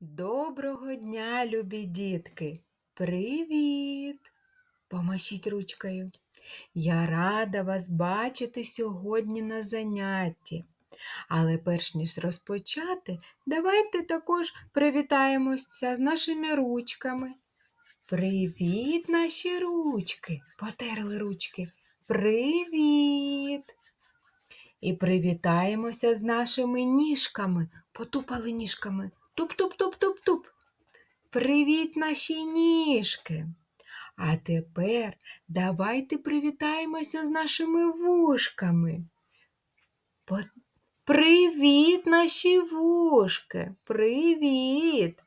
Доброго дня, любі дітки! Привіт! Помашіть ручкою. Я рада вас бачити сьогодні на занятті. Але перш ніж розпочати, давайте також привітаємося з нашими ручками. Привіт, наші ручки! Потерли ручки. Привіт! І привітаємося з нашими ніжками. Потупали ніжками. Туп-туп-туп-туп-туп. Привіт, наші ніжки. А тепер давайте привітаємося з нашими вушками. Привіт, наші вушки. Привіт.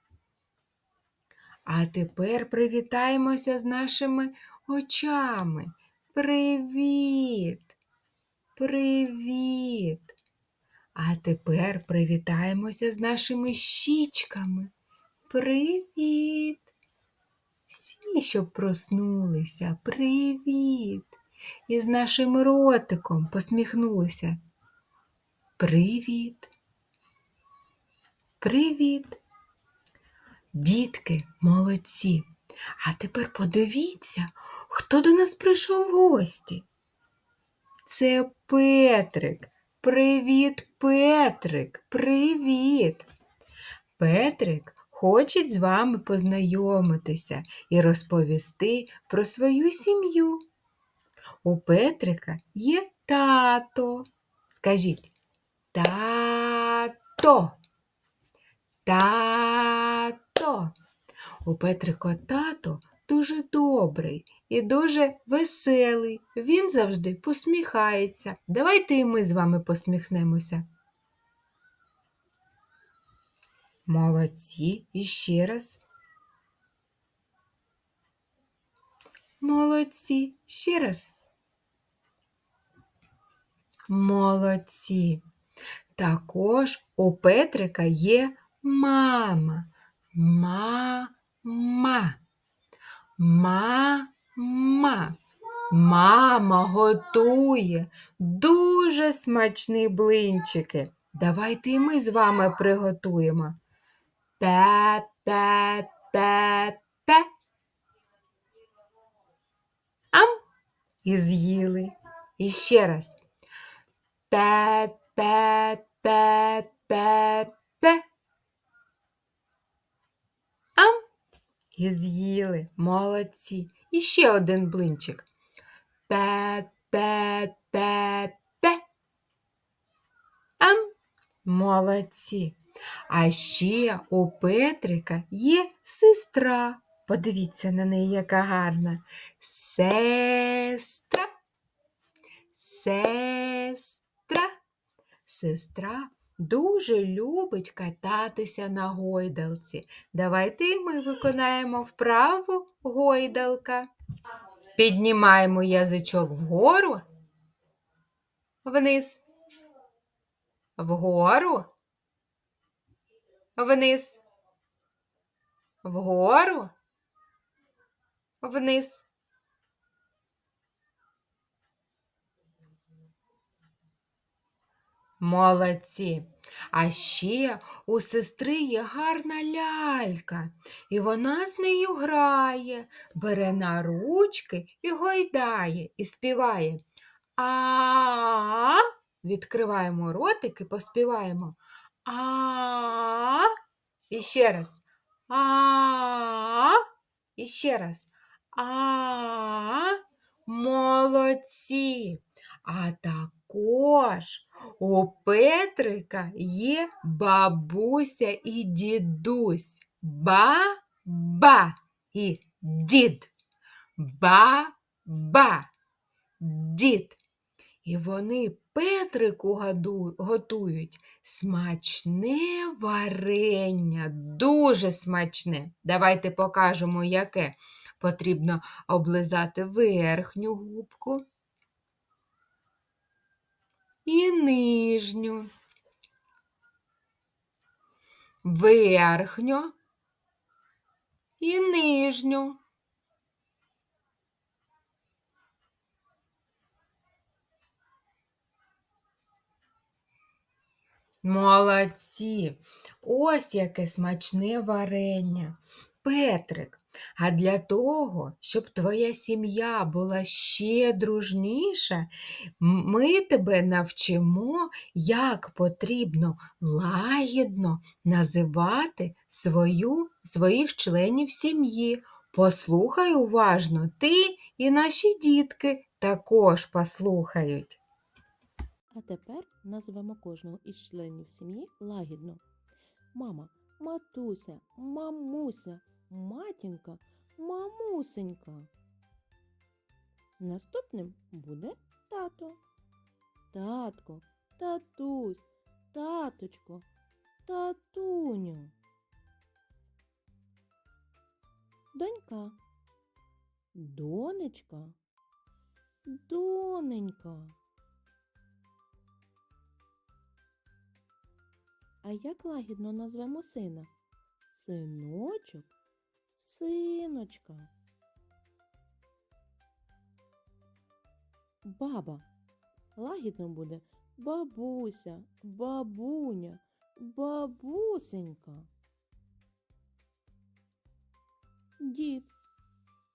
А тепер привітаємося з нашими очами. Привіт. Привіт. А тепер привітаємося з нашими щічками. Привіт. Всі, щоб проснулися. Привіт. І з нашим ротиком посміхнулися. Привіт. Привіт. Дітки, молодці. А тепер подивіться, хто до нас прийшов в гості. Це Петрик. Привіт, Петрик. Привіт. Петрик хоче з вами познайомитися і розповісти про свою сім'ю. У Петрика є тато. Скажіть тато. Тато. У Петрика тато дуже добрий і дуже веселий. Він завжди посміхається. Давайте і ми з вами посміхнемося. Молодці. І ще раз. Молодці. Ще раз. Молодці. Також у Петрика є мама. Мама. Мама. Мама готує дуже смачні блинчики. Давайте і ми з вами приготуємо. Пе-пе-пе-пе. Ам. І з'їли. І ще раз. Пе-пе-пе-пе. Ам. І з'їли. Молодці. І ще один блинчик. Пе-пе-пе-пе. Ам. Молодці. А ще у Петрика є сестра. Подивіться на неї, яка гарна. Сестра. Сестра. Сестра дуже любить кататися на гойдалці. Давайте ми виконаємо вправу гойдалка. Піднімаємо язичок вгору, вниз, вгору, вниз, вгору, вниз. Молодці. А ще у сестри є гарна лялька, і вона з нею грає, бере на ручки і гойдає, і співає. А. Відкриваємо ротик і поспіваємо. А. І ще раз. А. І ще раз. А. Молодці. А також у Петрика є бабуся і дідусь. Ба-ба і дід. Ба-ба, дід. І вони Петрику готують смачне варення, дуже смачне. Давайте покажемо, яке. Потрібно облизати верхню губку і нижню, верхню і нижню. Молодці! Ось яке смачне варення. Петрик, а для того, щоб твоя сім'я була ще дружніша, ми тебе навчимо, як потрібно лагідно називати свою, своїх членів сім'ї. Послухай уважно, ти і наші дітки також послухають. А тепер назвемо кожного із членів сім'ї лагідно. Мама, матуся, мамуся, матінка, мамусенька. Наступним буде тато. Татко, татусь, таточко, татуню. Донька, донечка, доненька. А як лагідно назвемо сина? Синочок, синочка. Баба. Лагідно буде бабуся, бабуня, бабусенька. Дід.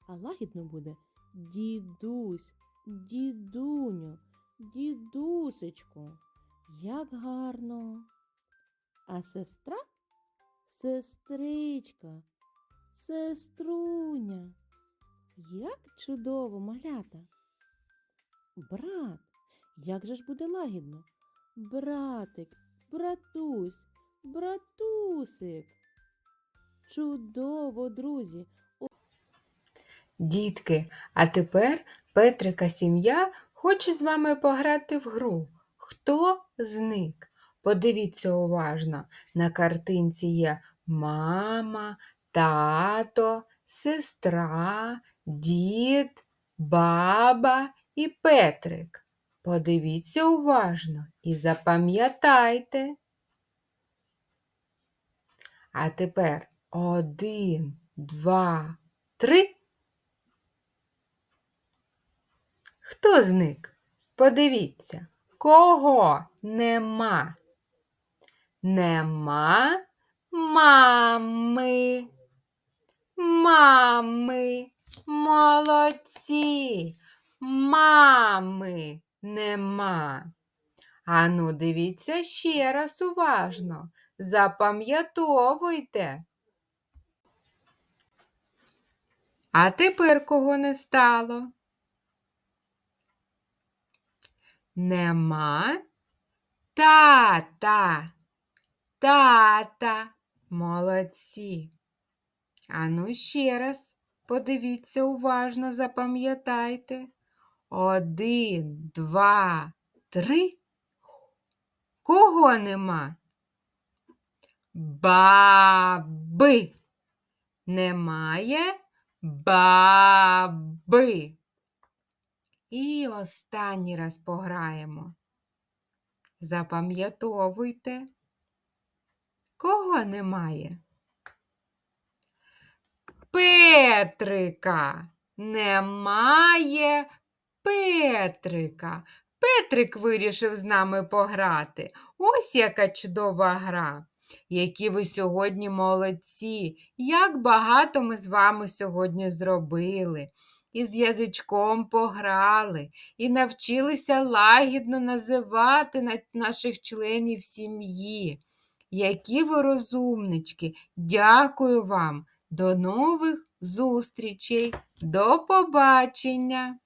А лагідно буде дідусь, дідуню, дідусечко. Як гарно. А сестра сестричка, сеструня. Як чудово малята. Брат, як же ж буде лагідно? Братик, братусь, братусик. Чудово, друзі. Дітки, а тепер Петрика сім'я хоче з вами пограти в гру. Хто зник? Подивіться уважно. На картинці є мама, тато, сестра, дід, баба і Петрик. Подивіться уважно і запам'ятайте. А тепер один, два, три. Хто зник? Подивіться, кого нема? Нема мами. Мами, молодці, мами нема. Ану, дивіться ще раз уважно. Запам'ятовуйте. А тепер кого не стало? Нема тата. Тата. Молодці. Ану ще раз подивіться уважно, запам'ятайте. Один, два, три. Кого нема? Баби. Немає баби. І останній раз пограємо. Запам'ятовуйте. Кого немає? Петрика. Немає Петрика. Петрик вирішив з нами пограти. Ось яка чудова гра. Які ви сьогодні молодці, як багато ми з вами сьогодні зробили. І з язичком пограли, і навчилися лагідно називати наших членів сім'ї. Які ви розумнички! Дякую вам! До нових зустрічей! До побачення!